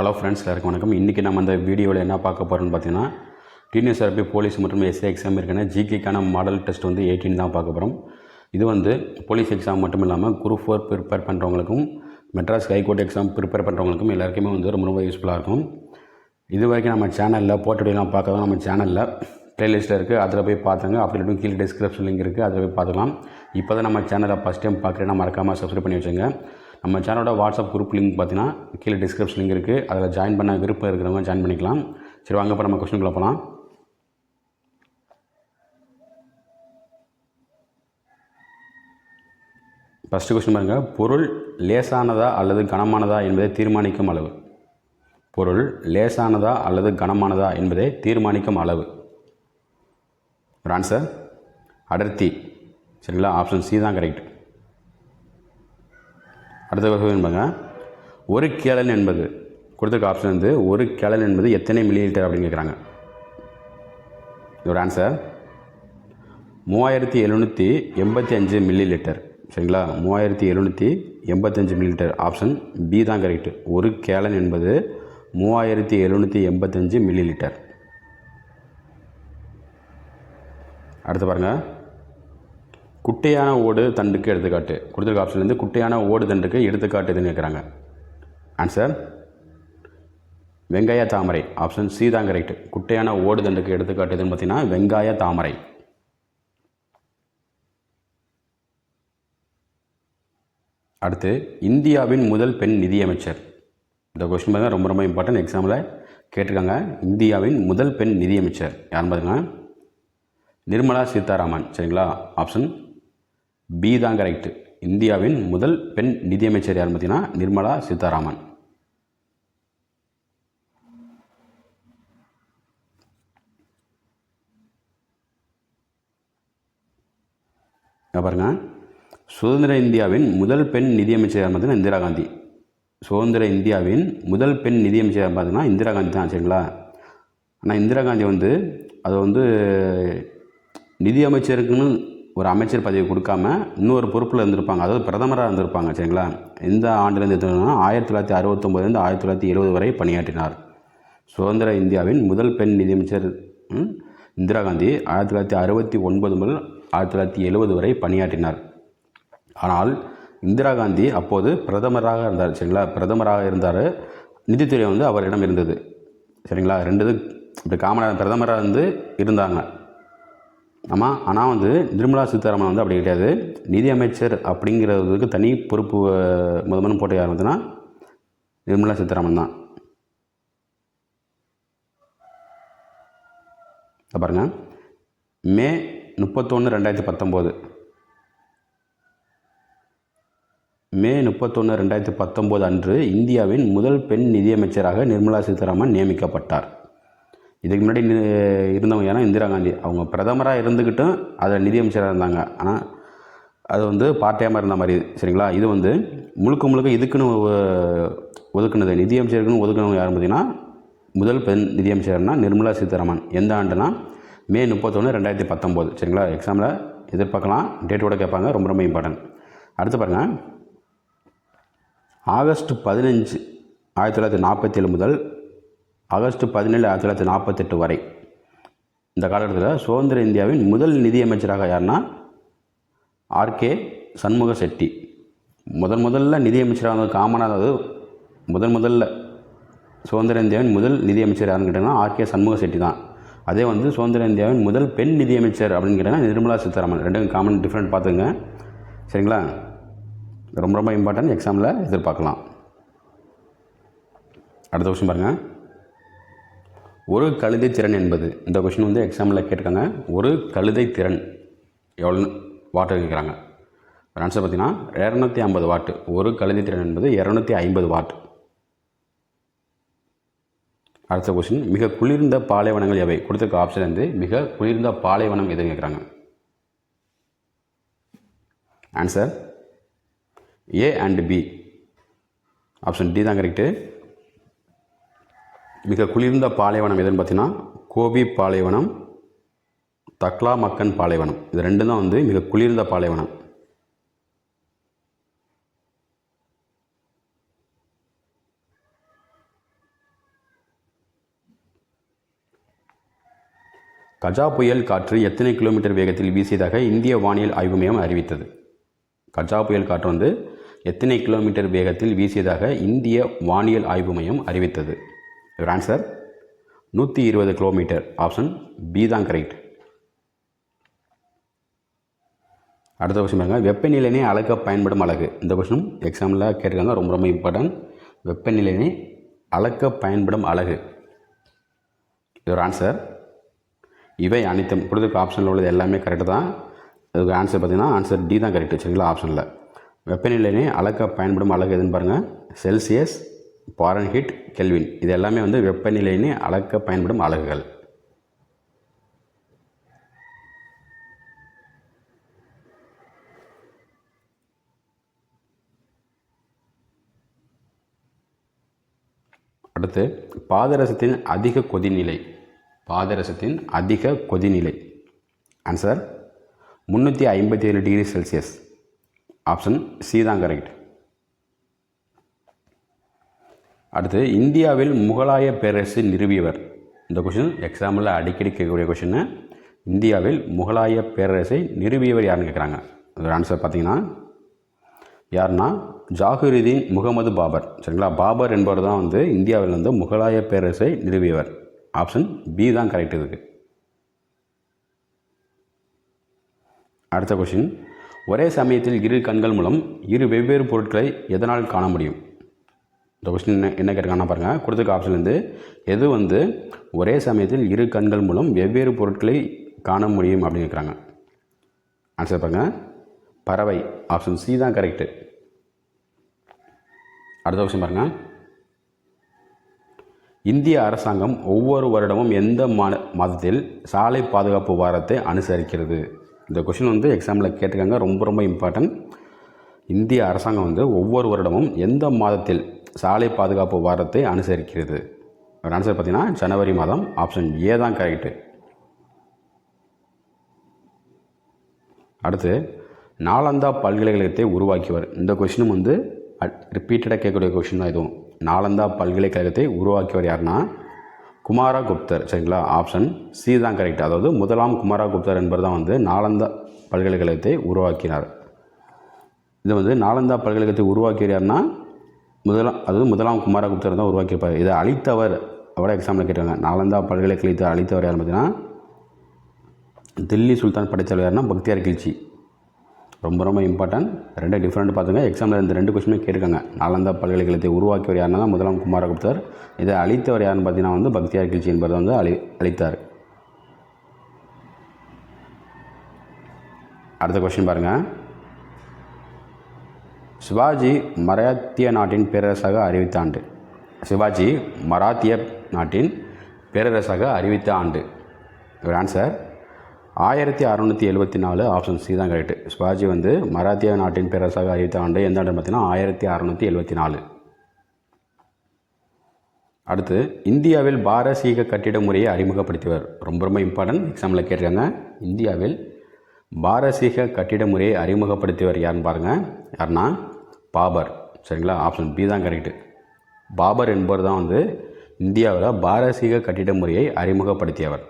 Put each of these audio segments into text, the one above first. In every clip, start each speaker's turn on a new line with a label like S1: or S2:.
S1: Hello friends எல்லாருக்கும் வணக்கம். இன்றைக்கி நம்ம இந்த வீடியோவில் என்ன பார்க்க போகிறோம்னு பார்த்தீங்கன்னா டிஎன்எஸ்ஆர்பி போலீஸ் மற்றும் எஸ்ஏ எக்ஸாம் இருக்கான ஜிகேக்கான மாடல் டெஸ்ட் வந்து எயிட்டின் தான் பார்க்க போகிறோம் இது வந்து போலீஸ் எக்ஸாம் மட்டும் இல்லாமல் group four prepare பண்ணுறவங்களுக்கும் Madras high court exam prepare பண்ணுறவங்களுக்கும் எல்லாருக்குமே வந்து ரொம்ப ரொம்ப யூஸ்ஃபுல்லாக இருக்கும். இது வரைக்கும் நம்ம சேனலில் போட்டோடையெல்லாம் பார்க்கலாம் நம்ம சேனலில் ப்ளேலிஸ்ட்டில் இருக்குது அதில் போய் பார்த்துங்க அப்படி இல்லாட்டி கீழே டிஸ்கிரிப்ஷன் லிங்க் இருக்குது அதில் போய் பார்த்துக்கலாம். இப்போ தான் நம்ம சேனலை ஃபஸ்ட் டைம் பார்க்குறேன்னா மறக்காமல் சப்ஸ்கிரைப் பண்ணி வச்சுங்க நம்ம சேனலோட வாட்ஸ்அப் குரூப் லிங்க் பார்த்தீங்கன்னா கீழே டிஸ்கிரிப்ஷன் லிங்க் இருக்குது அதில் ஜாயின் பண்ண விருப்பம் இருக்கிறவங்க ஜாயின் பண்ணிக்கலாம். சரி வாங்க இப்போ நம்ம கொஸ்டினுக்குள்ள போகலாம் ஃபஸ்ட்டு கொஸ்டின் பாருங்கள் பொருள் லேசானதா அல்லது கனமானதா என்பதை தீர்மானிக்கும் அளவு. பொருள் லேசானதா அல்லது கனமானதா என்பதை தீர்மானிக்கும் அளவு. ஒரு ஆன்சர் அடர்த்தி. சரிங்களா? ஆப்ஷன் சி தான் கரெக்ட் அடுத்த கொஸ்டின் என்பங்க ஒரு கேலன் என்பது கொடுத்துருக்க ஆப்ஷன் வந்து ஒரு கேலன் என்பது எத்தனை மில்லி லிட்டர் அப்படின்னு கேட்குறாங்க. இதோட ஆன்சர் மூவாயிரத்தி எழுநூற்றி எண்பத்தி அஞ்சு மில்லி லிட்டர் சரிங்களா? மூவாயிரத்தி எழுநூற்றி எண்பத்தஞ்சு மில்லி லிட்டர் ஆப்ஷன் பி தான் கரெக்ட் ஒரு கேலன் என்பது மூவாயிரத்தி எழுநூற்றி எண்பத்தஞ்சு மில்லி லிட்டர் அடுத்து பாருங்கள் குட்டையான ஓடு தண்டுக்கு எடுத்துக்காட்டு. கொடுத்துருக்க ஆப்ஷன்லேருந்து குட்டையான ஓடு தண்டுக்கு எடுத்துக்காட்டு எதுன்னு கேட்குறாங்க ஆன்சர் வெங்காய தாமரை. ஆப்ஷன் சி தான் கரெக்ட் குட்டையான ஓடு தண்டுக்கு எடுத்துக்காட்டு எதுன்னு பார்த்தீங்கன்னா வெங்காய தாமரை. அடுத்து இந்தியாவின் முதல் பெண் நிதியமைச்சர். இந்த கொஸ்டின் பார்த்தீங்கன்னா ரொம்ப ரொம்ப இம்பார்ட்டன்ட் எக்ஸாமில் கேட்டிருக்காங்க. இந்தியாவின் முதல் பெண் நிதியமைச்சர். யாருன்னு பார்த்தீங்கன்னா நிர்மலா சீதாராமன். சரிங்களா? ஆப்ஷன் பி தான் கரெக்ட் இந்தியாவின் முதல் பெண் நிதியமைச்சர் யார் பார்த்தீங்கன்னா நிர்மலா சீதாராமன். பாருங்க. சுதந்திர இந்தியாவின் முதல் பெண் நிதியமைச்சர் யார் பார்த்தீங்கன்னா இந்திரா காந்தி. சுதந்திர இந்தியாவின் முதல் பெண் நிதியமைச்சர் யார் பார்த்தீங்கன்னா இந்திரா காந்தி தான் சரிங்களா? ஆனால் இந்திரா காந்தி வந்து அதை வந்து நிதியமைச்சருக்குன்னு ஒரு அமைச்சர் பதவி கொடுக்காம இன்னொரு பொறுப்பில் இருந்திருப்பாங்க. அதாவது பிரதமராக இருந்திருப்பாங்க சரிங்களா? எந்த ஆண்டுலேருந்து ஆயிரத்தி தொள்ளாயிரத்தி அறுபத்தொம்போதுலேருந்து ஆயிரத்தி தொள்ளாயிரத்தி எழுபது வரை பணியாற்றினார். சுதந்திர இந்தியாவின் முதல் பெண் நிதியமைச்சர் இந்திரா காந்தி ஆயிரத்தி தொள்ளாயிரத்தி அறுபத்தி ஒன்பது முதல் ஆயிரத்தி தொள்ளாயிரத்தி எழுபது வரை பணியாற்றினார். ஆனால் இந்திரா காந்தி அப்போது பிரதமராக இருந்தார் சரிங்களா? பிரதமராக இருந்தார். நிதித்துறை வந்து அவரிடம் இருந்தது சரிங்களா? ரெண்டு இது இப்படி காமராஜர் பிரதமராக இருந்து இருந்தாங்க. ஆமாம் ஆனால் வந்து நிர்மலா சீதாராமன் வந்து அப்படி கிடையாது. நிதியமைச்சர் அப்படிங்கிறதுக்கு தனி பொறுப்பு அஹ், முத முதல்ல போட்டு யார் வந்துன்னா? நிர்மலா சீதாராமன் தான். பாருங்கள் பாருங்க. மே முப்பத்தொன்று ரெண்டாயிரத்தி பத்தொம்போது. மே முப்பத்தொன்று ரெண்டாயிரத்தி பத்தொம்போது அன்று இந்தியாவின் முதல் பெண் நிதியமைச்சராக நிர்மலா சீதாராமன் நியமிக்கப்பட்டார். இதுக்கு முன்னாடி இருந்தவங்க ஏன்னா இந்திரா காந்தி. அவங்க பிரதமராக இருந்துக்கிட்டும் அதில் நிதியமைச்சராக இருந்தாங்க. ஆனால் அது வந்து பார்ட் டைமாக இருந்த மாதிரி சரிங்களா? இது வந்து முழுக்க முழுக்க இதுக்குன்னு ஒதுக்குனது. நிதியமைச்சருக்குன்னு ஒதுக்குனவங்க யாரும் பார்த்தீங்கன்னா முதல் பெண் நிதியமைச்சர்னா நிர்மலா சீதாராமன். எந்த ஆண்டுனா மே முப்பத்தொன்று ரெண்டாயிரத்தி பத்தொம்போது. சரிங்களா? எக்ஸாமில் எதிர்பார்க்கலாம். டேட்டோட கேட்பாங்க. ரொம்ப ரொம்ப இம்பார்ட்டன்ட் அடுத்து பாருங்கள் ஆகஸ்ட் பதினஞ்சு ஆயிரத்தி தொள்ளாயிரத்தி நாற்பத்தேழு முதல் ஆகஸ்ட் பதினேழு ஆயிரத்தி தொள்ளாயிரத்தி நாற்பத்தெட்டு வரை. இந்த காலகட்டத்தில் சுதந்திர இந்தியாவின் முதல் நிதியமைச்சராக யாருன்னா? R K Shanmukham Chetty. முதன் முதல்ல நிதியமைச்சராக வந்து காமனாக அதாவது முதன் முதல்ல சுதந்திர இந்தியாவின் முதல் நிதியமைச்சர் யாருன்னு கேட்டிங்கன்னா ஆர்கே சண்முக செட்டி தான். அதே வந்து சுதந்திர இந்தியாவின் முதல் பெண் நிதியமைச்சர் அப்படின்னு கேட்டிங்கன்னா நிர்மலா சீதாராமன். ரெண்டும் காமன் டிஃப்ரெண்ட் பார்த்துங்க சரிங்களா? ரொம்ப ரொம்ப இம்பார்ட்டன்ட் எக்ஸாமில் எதிர்பார்க்கலாம். அடுத்த கொஸ்டின் பாருங்கள் ஒரு கழுதை திறன் என்பது இந்த கொஷின் வந்து எக்ஸாமில் கேட்டிருக்காங்க. ஒரு கழுதை திறன். எவ்வளோ வாட்டு கேட்குறாங்க. ஆன்சர் பார்த்தீங்கன்னா இரநூத்தி ஐம்பது வாட்டு ஒரு கழுதை திறன் என்பது இரநூத்தி ஐம்பது வாட் அடுத்த கொஸ்டின் மிக குளிர்ந்த பாலைவனங்கள் எவை? கொடுத்துருக்க ஆப்ஷன் வந்து மிக குளிர்ந்த பாலைவனம் எதுன்னு கேட்குறாங்க. Answer A and B option D தான் கரெக்டு மிக குளிர்ந்த பாலைவனம் எதுன்னு பார்த்தீங்கன்னா கோபி பாலைவனம் தக்லா மக்கன் பாலைவனம். இது ரெண்டு தான் வந்து மிக குளிர்ந்த பாலைவனம். கஜா புயல் காற்று எத்தனை கிலோமீட்டர் வேகத்தில் வீசியதாக இந்திய வானியல் ஆய்வு மையம் அறிவித்தது. கஜா புயல் காற்று வந்து எத்தனை கிலோமீட்டர் வேகத்தில் வீசியதாக இந்திய வானியல் ஆய்வு மையம் அறிவித்தது. யுவர் ஆன்சர் நூற்றி இருபது கிலோமீட்டர் ஆப்ஷன் பி தான் கரெக்ட் அடுத்த கொஸ்டின் பாருங்கள் வெப்பநிலையினை அளக்க பயன்படும் அழகு இந்த கொஸ்டினும் எக்ஸாமில் கேட்டிருக்காங்க. ரொம்ப ரொம்ப இம்பார்ட்டன்ட் வெப்பநிலையினை அளக்க பயன்படும் அழகு இதோட ஆன்சர் இவை அனைத்தும். கொடுத்துருக்க ஆப்ஷனில் உள்ளது எல்லாமே கரெக்டு தான். இதுக்கு ஆன்சர் பார்த்தீங்கன்னா ஆன்சர் டி தான் கரெக்ட் சரிங்களா? ஆப்ஷனில் வெப்பநிலையினை அளக்க பயன்படும் அழகு எதுன்னு பாருங்கள் செல்சியஸ் பாரன்ஹிட் கெல்வின். இது எல்லாமே வந்து வெப்பநிலையினை அளக்க பயன்படும் அலகுகள். அடுத்து பாதரசத்தின் அதிக கொதிநிலை. பாதரசத்தின் அதிக கொதிநிலை. ஆன்சர் முந்நூற்றி ஐம்பத்தி ஏழு டிகிரி செல்சியஸ். ஆப்ஷன் சி தான் கரெக்ட் அடுத்து இந்தியாவில் முகலாய பேரரசு நிறுவியவர். இந்த கொஷின் எக்ஸாம்பிளில் அடிக்கடி கேட்கக்கூடிய கொஷின்னு இந்தியாவில் முகலாய பேரரசை நிறுவியவர் யாருன்னு கேட்குறாங்க. அதோட ஆன்சர் பார்த்தீங்கன்னா யாருன்னா ஜாகிருதீன் முகமது பாபர். சரிங்களா? பாபர் என்பவர் தான் வந்து இந்தியாவில் வந்து முகலாய பேரரசை நிறுவியவர். ஆப்ஷன் பி தான் கரெக்ட் இதுக்கு. அடுத்த கொஷின் ஒரே சமயத்தில் இரு கண்கள் மூலம் இரு வெவ்வேறு பொருட்களை எதனால் காண முடியும்? இந்த கொஸ்டின் என்ன என்ன கேட்டிருக்காங்கன்னா பாருங்கள் கொடுத்துருக்க ஆப்ஷன்லேருந்து எது வந்து ஒரே சமயத்தில் இரு கண்கள் மூலம் வெவ்வேறு பொருட்களை காண முடியும் அப்படின்னு கேட்குறாங்க. ஆன்சர் பாருங்கள் பறவை ஆப்ஷன் சி தான் கரெக்டு அடுத்த கொஸ்டின் பாருங்கள் இந்திய அரசாங்கம் ஒவ்வொரு வருடமும் எந்த மா மாதத்தில் சாலை பாதுகாப்பு வாரத்தை அனுசரிக்கிறது? இந்த கொஷின் வந்து எக்ஸாமில் கேட்டிருக்காங்க. ரொம்ப ரொம்ப இம்பார்ட்டன்ட் இந்திய அரசாங்கம் வந்து ஒவ்வொரு வருடமும் எந்த மாதத்தில் சாலை பாதுகாப்பு வாரத்தை அனுசரிக்கிறது? ஒரு ஆன்சர் பார்த்தீங்கன்னா ஜனவரி மாதம் ஆப்ஷன் ஏ தான் கரெக்டு அடுத்து நாலந்தா பல்கலைக்கழகத்தை உருவாக்கியவர். இந்த கொஷினும் வந்து ரிப்பீட்டடாக கேட்கக்கூடிய கொஷின் தான் இதுவும். நாலந்தா பல்கலைக்கழகத்தை உருவாக்கியவர் யாருன்னா குமாரா குப்தர் சரிங்களா? ஆப்ஷன் சி தான் கரெக்ட் அதாவது முதலாம் குமாரா குப்தர் என்பவர் தான் வந்து நாலந்தா பல்கலைக்கழகத்தை உருவாக்கினார். இது வந்து நாலந்தா பல்கலைக்கழகத்தை உருவாக்கியவர் யாருன்னா முதலாம் அதாவது முதலாம் குமாரகுப்தர் தான் உருவாக்கியிருப்பார். இதை அழித்தவர் அவரை எக்ஸாமில் கேட்டாங்க நாலந்தா பல்கலைக்கழகத்தை அழித்தவர் யார் பார்த்தீங்கன்னா தில்லி சுல்தான் படைத்தவர் யாருன்னா பக்தியார் கிழ்ச்சி. ரொம்ப ரொம்ப இம்பார்ட்டன்ட் ரெண்டு டிஃப்ரெண்ட் பார்த்துங்க. எக்ஸாமில் இந்த ரெண்டு கொஸ்டினும் கேட்டிருக்காங்க. நாலந்தா பல்கலைக்கழகத்தை உருவாக்கியவர் யாருன்னா தான் முதலாம் குமாரகுப்தர். இதை அழித்தவர் யாருன்னு பார்த்தீங்கன்னா வந்து பக்தியார் கிழ்ச்சி என்பதை வந்து அழி அழித்தார். அடுத்த கொஸ்டின் பாருங்கள் சிவாஜி மராத்திய நாட்டின் பேரரசாக அறிவித்த ஆண்டு. சிவாஜி மராத்திய நாட்டின் பேரரசாக அறிவித்த ஆண்டு. ஒரு ஆன்சர் ஆயிரத்தி அறநூற்றி எழுபத்தி நாலு ஆப்ஷன் சி தான் கரெக்டு சிவாஜி வந்து மராத்திய நாட்டின் பேரரசாக அறிவித்த ஆண்டு எந்த ஆண்டு பார்த்தீங்கன்னா ஆயிரத்தி அறநூற்றி எழுபத்தி நாலு. அடுத்து இந்தியாவில் பாரசீக கட்டிட முறையை அறிமுகப்படுத்தியவர். ரொம்ப ரொம்ப இம்பார்ட்டன்ட் எக்ஸாமில் கேட்டிருக்காங்க. இந்தியாவில் பாரசீக கட்டிட முறையை அறிமுகப்படுத்தியவர் யாருன்னு பாருங்கள் யாருன்னா பாபர். சரிங்களா? ஆப்ஷன் பி தான் கரெக்டு பாபர் என்பவர் தான் வந்து இந்தியாவில் பாரசீக கட்டிட முறையை அறிமுகப்படுத்தியவர்.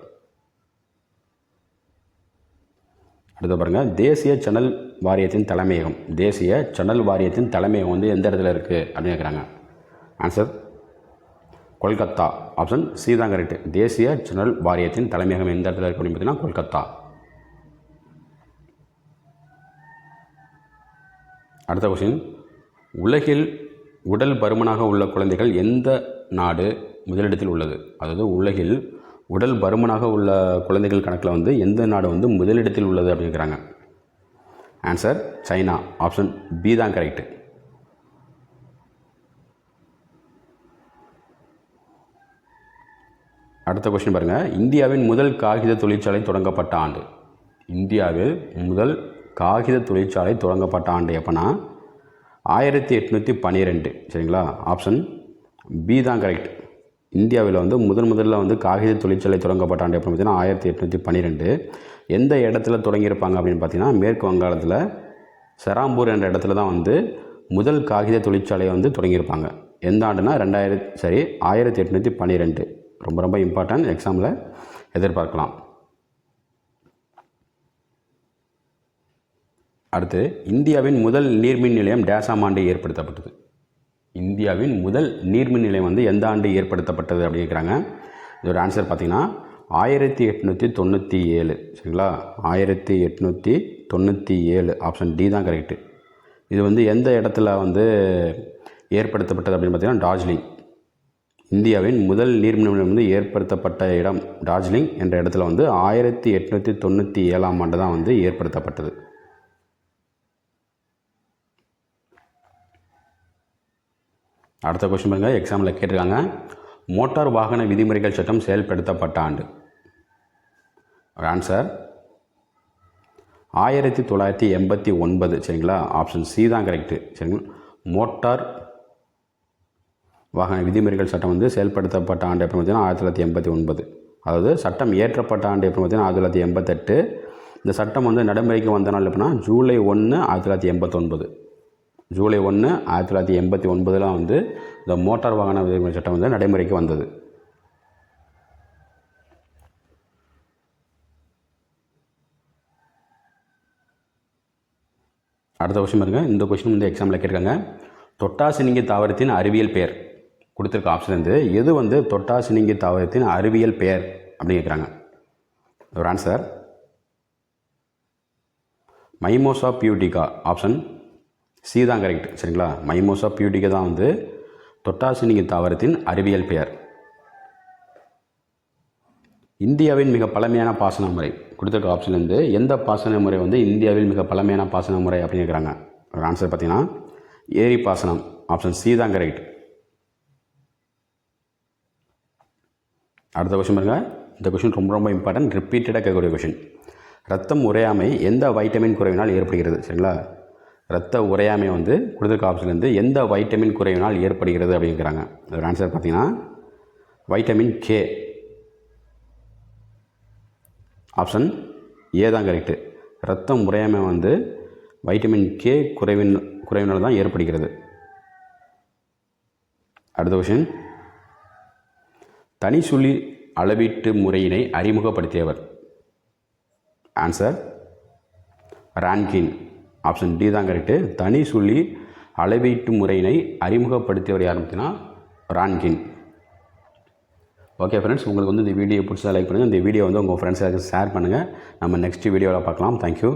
S1: அடுத்து பாருங்கள் தேசிய சனல் வாரியத்தின் தலைமையகம். தேசிய சனல் வாரியத்தின் தலைமையகம் வந்து எந்த இடத்துல இருக்குது அப்படின்னு கேட்குறாங்க ஆன்சர் கொல்கத்தா. ஆப்ஷன் சி தான் கரெக்டு தேசிய சனல் வாரியத்தின் தலைமையகம் எந்த இடத்துல இருக்குது அப்படின்னு பார்த்தீங்கன்னா கொல்கத்தா. அடுத்த கொஸ்டின் உலகில் உடல் பருமனாக உள்ள குழந்தைகள் எந்த நாடு முதலிடத்தில் உள்ளது? அதாவது உலகில் உடல் பருமனாக உள்ள குழந்தைகள் கணக்கில் வந்து எந்த நாடு வந்து முதலிடத்தில் உள்ளது அப்படிங்கிறாங்க ஆன்சர் சைனா. ஆப்ஷன் பி தான் கரெக்டு அடுத்த கொஸ்டின் பாருங்கள் இந்தியாவின் முதல் காகித தொழிற்சாலை தொடங்கப்பட்ட ஆண்டு. இந்தியாவில் முதல் காகித தொழிற்சாலை தொடங்கப்பட்ட ஆண்டு எப்போனா ஆயிரத்தி எட்நூற்றி பன்னிரெண்டு சரிங்களா? ஆப்ஷன் பி தான் கரெக்ட் இந்தியாவில் வந்து முதன் முதல்ல வந்து காகித தொழிற்சாலை தொடங்கப்பட்ட ஆண்டு எப்போ பார்த்தீங்கன்னா ஆயிரத்தி எட்நூற்றி பன்னிரெண்டு எந்த இடத்துல தொடங்கியிருப்பாங்க அப்படின்னு பார்த்தீங்கன்னா மேற்கு வங்காளத்தில் செராம்பூர் என்ற இடத்துல தான் வந்து முதல் காகித தொழிற்சாலையை வந்து தொடங்கியிருப்பாங்க. எந்த ஆண்டுனா ரெண்டாயிரத்தி சரி ஆயிரத்தி எட்நூற்றி பன்னிரெண்டு ரொம்ப ரொம்ப இம்பார்ட்டன்ட் எக்ஸாமில் எதிர்பார்க்கலாம். அடுத்து இந்தியாவின் முதல் நீர்மின் நிலையம் டேசாம் ஆண்டு ஏற்படுத்தப்பட்டது. இந்தியாவின் முதல் நீர்மின் நிலையம் வந்து எந்த ஆண்டு ஏற்படுத்தப்பட்டது அப்படிங்கிறாங்க இதோட ஆன்சர் பார்த்திங்கன்னா ஆயிரத்தி எட்நூற்றி தொண்ணூற்றி ஏழு. சரிங்களா? ஆயிரத்தி எட்நூற்றி தொண்ணூற்றி ஏழு. ஆப்ஷன் டி தான் கரெக்டு இது வந்து எந்த இடத்துல வந்து ஏற்படுத்தப்பட்டது அப்படின்னு பார்த்தீங்கன்னா டார்ஜிலிங். இந்தியாவின் முதல் நீர்மின் நிலையம் வந்து ஏற்படுத்தப்பட்ட இடம் டார்ஜிலிங் என்ற இடத்துல வந்து ஆயிரத்தி எட்நூற்றி தொண்ணூற்றி ஏழாம் ஆண்டு தான் வந்து ஏற்படுத்தப்பட்டது. அடுத்த கொஸ்டின் பாருங்கள் எக்ஸாமில் கேட்டிருக்காங்க. மோட்டார் வாகன விதிமுறைகள் சட்டம் செயல்படுத்தப்பட்ட ஆண்டு ஆன்சர் ஆயிரத்தி தொள்ளாயிரத்தி எண்பத்தி ஒன்பது சரிங்களா? ஆப்ஷன் சி தான் கரெக்டு சரிங்களா? மோட்டார் வாகன விதிமுறைகள் சட்டம் வந்து செயல்படுத்தப்பட்ட ஆண்டு எப்போ பார்த்தீங்கன்னா ஆயிரத்தி தொள்ளாயிரத்தி எண்பத்தி ஒன்பது. அதாவது சட்டம் ஏற்றப்பட்ட ஆண்டு எப்போ பார்த்தீங்கன்னா ஆயிரத்தி தொள்ளாயிரத்தி எண்பத்தெட்டு. இந்த சட்டம் வந்து நடைமுறைக்கு வந்த நாள் எப்படின்னா ஜூலை ஒன்று ஆயிரத்தி தொள்ளாயிரத்தி எண்பத்தொன்பது. ஜூலை ஒன்று ஆயிரத்தி தொள்ளாயிரத்தி எண்பத்தி ஒன்பதில் வந்து இந்த மோட்டார் வாகன விதிமுறை சட்டம் வந்து நடைமுறைக்கு வந்தது. அடுத்த கொஸ்டின் பாருங்க. இந்த கொஸ்டின் வந்து எக்ஸாமில் கேட்டிருக்காங்க. தொட்டாசினிங்கி தாவரத்தின் அறிவியல் பெயர் கொடுத்துருக்க ஆப்ஷன் இருந்து எது வந்து தொட்டாசினிங்கி தாவரத்தின் அறிவியல் பெயர் அப்படின்னு கேட்குறாங்க. ஒரு ஆன்சர் மைமோசா பியூட்டிகா ஆப்ஷன் சி தான் கரெக்ட் சரிங்களா? மைமோசா பியூட்டிக தான் வந்து தொட்டாசினிங்கி தாவரத்தின் அறிவியல் பெயர். இந்தியாவின் மிக பழமையான பாசன முறை. கொடுத்துருக்க ஆப்ஷன் வந்து எந்த பாசன முறை வந்து இந்தியாவில் மிக பழமையான பாசன முறை அப்படின்னு கேட்குறாங்க? ஆன்சர் பார்த்தீங்கன்னா ஏரி பாசனம். ஆப்ஷன் சி தான் கரெக்ட் அடுத்த கொஷின் பாருங்க. இந்த கொஷின் ரொம்ப ரொம்ப இம்பார்ட்டன்ட் ரிப்பீட்டடாக கேட்கக்கூடிய கொஷின் ரத்தம் உறையாமை எந்த வைட்டமின் குறைவினால் ஏற்படுகிறது? சரிங்களா? ரத்த உறையாமை வந்து கொடுத்துருக்க ஆப்ஷன்லேருந்து எந்த வைட்டமின் குறைவினால் ஏற்படுகிறது அப்படிங்கிறாங்க. அதோட ஆன்சர் பார்த்தீங்கன்னா வைட்டமின் கே ஆப்ஷன் ஏ தான் கரெக்டு ரத்தம் உறையாமை வந்து வைட்டமின் கே குறைவின் குறைவினால் தான் ஏற்படுகிறது. அடுத்த கொஷின் தனி சுழி அளவீட்டு முறையினை அறிமுகப்படுத்தியவர். ஆன்சர் ரான்கின் ஆப்ஷன் டி தான் கரெக்டு தனி சொல்லி அளவீட்டு முறையினை அறிமுகப்படுத்தியவர் யார் பார்த்தீங்கன்னா ரான்கின். ஓகே ஃப்ரெண்ட்ஸ் உங்களுக்கு வந்து இந்த வீடியோ பிடிச்சா லைக் பண்ணுங்கள் இந்த வீடியோ வந்து உங்கள் ஃப்ரெண்ட்ஸாக ஷேர் பண்ணுங்கள் நம்ம நெக்ஸ்ட் வீடியோவில் பார்க்கலாம். தேங்க்யூ